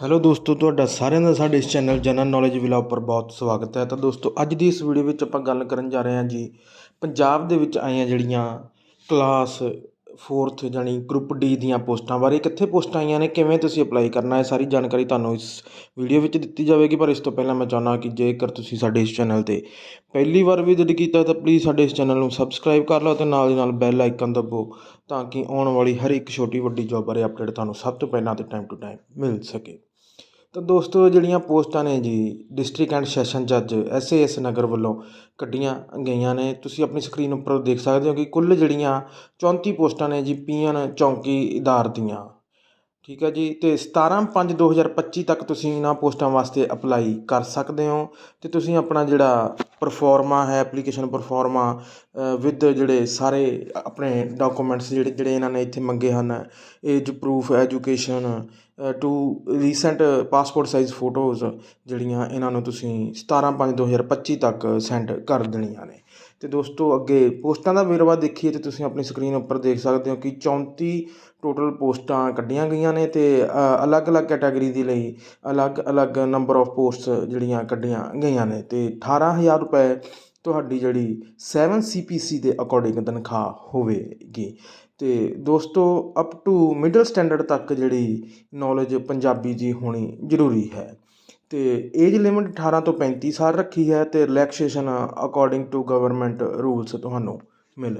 Hello ਦੋਸਤੋ, ਤੁਹਾਡਾ ਸਾਰਿਆਂ ਦਾ ਸਾਡੇ ਇਸ ਚੈਨਲ ਜਨਰਲ ਨੌਲੇਜ ਵਿਲਾ ਉੱਪਰ ਬਹੁਤ ਸਵਾਗਤ ਹੈ। ਤਾਂ ਦੋਸਤੋ, ਅੱਜ ਦੀ ਇਸ ਵੀਡੀਓ ਵਿੱਚ ਆਪਾਂ ਗੱਲ ਕਰਨ ਜਾ ਰਹੇ ਹਾਂ ਜੀ, ਪੰਜਾਬ ਦੇ ਵਿੱਚ ਆਈਆਂ ਜਿਹੜੀਆਂ ਕਲਾਸ 4th ਜਾਨੀ ਗਰੁੱਪ ਡੀ ਦੀਆਂ ਪੋਸਟਾਂ ਬਾਰੇ। ਕਿੱਥੇ ਪੋਸਟਾਂ ਆਈਆਂ ਨੇ, ਕਿਵੇਂ ਤੁਸੀਂ ਅਪਲਾਈ ਕਰਨਾ ਹੈ, ਸਾਰੀ ਜਾਣਕਾਰੀ ਤੁਹਾਨੂੰ ਇਸ ਵੀਡੀਓ ਵਿੱਚ ਦਿੱਤੀ ਜਾਵੇਗੀ। ਪਰ ਇਸ ਤੋਂ ਪਹਿਲਾਂ ਮੈਂ ਚਾਹੁੰਦਾ ਕਿ ਜੇਕਰ ਤੁਸੀਂ ਸਾਡੇ ਇਸ ਚੈਨਲ ਤੇ ਪਹਿਲੀ ਵਾਰ ਵਿਜ਼ਿਟ ਕੀਤਾ, ਤਾਂ ਪਲੀਜ਼ ਸਾਡੇ ਇਸ ਚੈਨਲ ਨੂੰ ਸਬਸਕ੍ਰਾਈਬ ਕਰ ਲਓ ਤੇ ਨਾਲ ਦੀ ਨਾਲ ਬੈਲ ਆਈਕਨ ਦਬਾਓ ਤਾਂ ਕਿ ਆਉਣ ਵਾਲੀ ਹਰ ਇੱਕ ਛੋਟੀ ਵੱਡੀ ਜੋਬ ਬਾਰੇ ਅਪਡੇਟ ਤੁਹਾਨੂੰ ਸਭ ਤੋਂ ਪਹਿਲਾਂ ਤੇ ਟਾਈਮ ਟੂ ਟਾਈਮ ਮਿਲ ਸਕੇ। ਤਾਂ ਦੋਸਤੋ, ਜਿਹੜੀਆਂ ਪੋਸਟਾਂ ਨੇ ਜੀ ਡਿਸਟ੍ਰਿਕਟ ਐਂਡ ਸੈਸ਼ਨ ਜੱਜ ਐਸਏਐਸ ਨਗਰ ਵੱਲੋਂ ਕੱਢੀਆਂ ਗਈਆਂ ਨੇ। ਤੁਸੀਂ ਆਪਣੀ ਸਕਰੀਨ ਉੱਪਰ ਦੇਖ ਸਕਦੇ ਹੋ ਕਿ ਕੁੱਲ ਜਿਹੜੀਆਂ 34 ਪੋਸਟਾਂ ਨੇ ਜੀ, ਪੀਐਨ ਚੌਂਕੀਦਾਰ ਦੀਆਂ। ਠੀਕ ਹੈ ਜੀ ਅਤੇ ਸਤਾਰਾਂ ਪੰਜ ਦੋ ਹਜ਼ਾਰ ਪੱਚੀ ਤੱਕ ਤੁਸੀਂ ਇਹਨਾਂ ਪੋਸਟਾਂ ਵਾਸਤੇ ਅਪਲਾਈ ਕਰ ਸਕਦੇ ਹੋ ਅਤੇ ਤੁਸੀਂ ਆਪਣਾ ਜਿਹੜਾ ਪਰਫੋਰਮਾ ਹੈ ਐਪਲੀਕੇਸ਼ਨ ਪਰਫੋਰਮਾ ਵਿਦ ਜਿਹੜੇ ਸਾਰੇ ਆਪਣੇ ਡਾਕੂਮੈਂਟਸ ਜਿਹੜੇ ਜਿਹੜੇ ਇਹਨਾਂ ਨੇ ਇੱਥੇ ਮੰਗੇ ਹਨ age proof education to recent passport size photos ਜਿਹੜੀਆਂ ਇਹਨਾਂ ਨੂੰ ਤੁਸੀਂ 17/5/2025 ਤੱਕ ਸੈਂਡ ਕਰ ਦੇਣੀਆਂ ਨੇ। ਅਤੇ ਦੋਸਤੋ ਅੱਗੇ ਪੋਸਟਾਂ ਦਾ ਵੇਰਵਾ ਦੇਖੀਏ ਤਾਂ ਤੁਸੀਂ ਆਪਣੀ ਸਕਰੀਨ ਉੱਪਰ ਦੇਖ ਸਕਦੇ ਹੋ ਕਿ 34 ਟੋਟਲ ਪੋਸਟਾਂ ਕੱਢੀਆਂ ਗਈਆਂ ਨੇ ਤੇ ਅਲੱਗ-ਅਲੱਗ ਕੈਟਾਗਰੀ ਦੇ ਲਈ ਅਲੱਗ-ਅਲੱਗ ਨੰਬਰ ਆਫ ਪੋਸਟਸ ਜਿਹੜੀਆਂ ਕੱਢੀਆਂ ਗਈਆਂ ਨੇ ਤੇ 18000 ਰੁਪਏ ਤੁਹਾਡੀ ਜਿਹੜੀ 7 ਸੀਪੀਸੀ ਦੇ ਅਕੋਰਡਿੰਗ ਤਨਖਾਹ ਹੋਵੇਗੀ। ਤੇ ਦੋਸਤੋ ਅਪ ਟੂ ਮਿਡਲ ਸਟੈਂਡਰਡ ਤੱਕ ਜਿਹੜੀ ਨੌਲੇਜ ਪੰਜਾਬੀ ਦੀ ਹੋਣੀ ਜ਼ਰੂਰੀ ਹੈ। ਅਤੇ ਏਜ ਲਿਮਿਟ 18 ਤੋਂ 35 ਸਾਲ ਰੱਖੀ ਹੈ ਅਤੇ relaxation according to government rules ਤੁਹਾਨੂੰ ਮਿਲ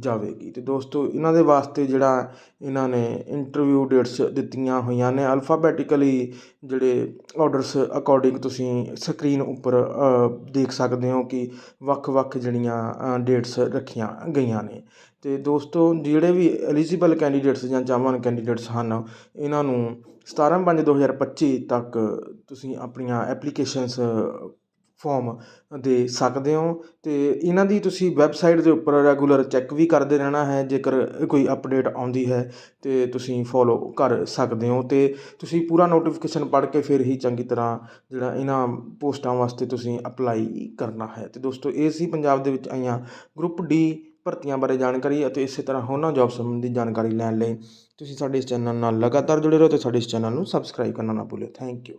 ਜਾਵੇਗੀ। ਅਤੇ ਦੋਸਤੋ, ਇਹਨਾਂ ਦੇ ਵਾਸਤੇ ਜਿਹੜਾ ਇਹਨਾਂ ਨੇ ਇੰਟਰਵਿਊ ਡੇਟਸ ਦਿੱਤੀਆਂ ਹੋਈਆਂ ਨੇ ਅਲਫਾਬੈਟੀਕਲੀ ਜਿਹੜੇ ਆਰਡਰਸ ਅਕੋਰਡਿੰਗ ਤੁਸੀਂ ਸਕਰੀਨ ਉੱਪਰ ਦੇਖ ਸਕਦੇ ਹੋ ਕਿ ਵੱਖ-ਵੱਖ ਜਿਹੜੀਆਂ ਡੇਟਸ ਰੱਖੀਆਂ ਗਈਆਂ ਨੇ। ਅਤੇ ਦੋਸਤੋ, ਜਿਹੜੇ ਵੀ ਐਲੀਜੀਬਲ ਕੈਂਡੀਡੇਟਸ ਜਾਂ ਚਾਹਵਾਨ ਕੈਂਡੀਡੇਟਸ ਹਨ, ਇਹਨਾਂ ਨੂੰ 17/5/2025 ਤੱਕ ਤੁਸੀਂ ਆਪਣੀਆਂ ਐਪਲੀਕੇਸ਼ਨਸ ਫੋਮ ਦੇ ਸਕਦੇ ਹੋ। ਅਤੇ ਇਹਨਾਂ ਦੀ ਤੁਸੀਂ ਵੈਬਸਾਈਟ ਦੇ ਉੱਪਰ ਰੈਗੂਲਰ ਚੈੱਕ ਵੀ ਕਰਦੇ ਰਹਿਣਾ ਹੈ, ਜੇਕਰ ਕੋਈ ਅਪਡੇਟ ਆਉਂਦੀ ਹੈ, ਤੇ ਤੁਸੀਂ ਫੋਲੋ ਕਰ ਸਕਦੇ ਹੋ। ਅਤੇ ਤੁਸੀਂ ਪੂਰਾ ਨੋਟੀਫਿਕੇਸ਼ਨ ਪੜ੍ਹ ਕੇ ਫਿਰ ਹੀ ਚੰਗੀ ਤਰ੍ਹਾਂ ਜਿਹੜਾ ਇਹਨਾਂ ਪੋਸਟਾਂ ਵਾਸਤੇ ਤੁਸੀਂ ਅਪਲਾਈ ਕਰਨਾ ਹੈ। ਅਤੇ ਦੋਸਤੋ, ਇਹ ਸੀ ਪੰਜਾਬ ਦੇ ਵਿੱਚ ਆਈਆਂ ਗਰੁੱਪ ਡੀ ਭਰਤੀਆਂ ਬਾਰੇ ਜਾਣਕਾਰੀ ਅਤੇ ਇਸੇ ਤਰ੍ਹਾਂ ਹੋਰਨਾਂ ਜੋਬ ਸੰਬੰਧੀ ਜਾਣਕਾਰੀ ਲੈਣ ਲਈ ਤੁਸੀਂ ਸਾਡੇ ਇਸ ਚੈਨਲ ਨਾਲ ਲਗਾਤਾਰ ਜੁੜੇ ਰਹੋ ਅਤੇ ਸਾਡੇ ਇਸ ਚੈਨਲ ਨੂੰ ਸਬਸਕ੍ਰਾਈਬ ਕਰਨਾ ਨਾ ਭੁੱਲਿਓ। Thank you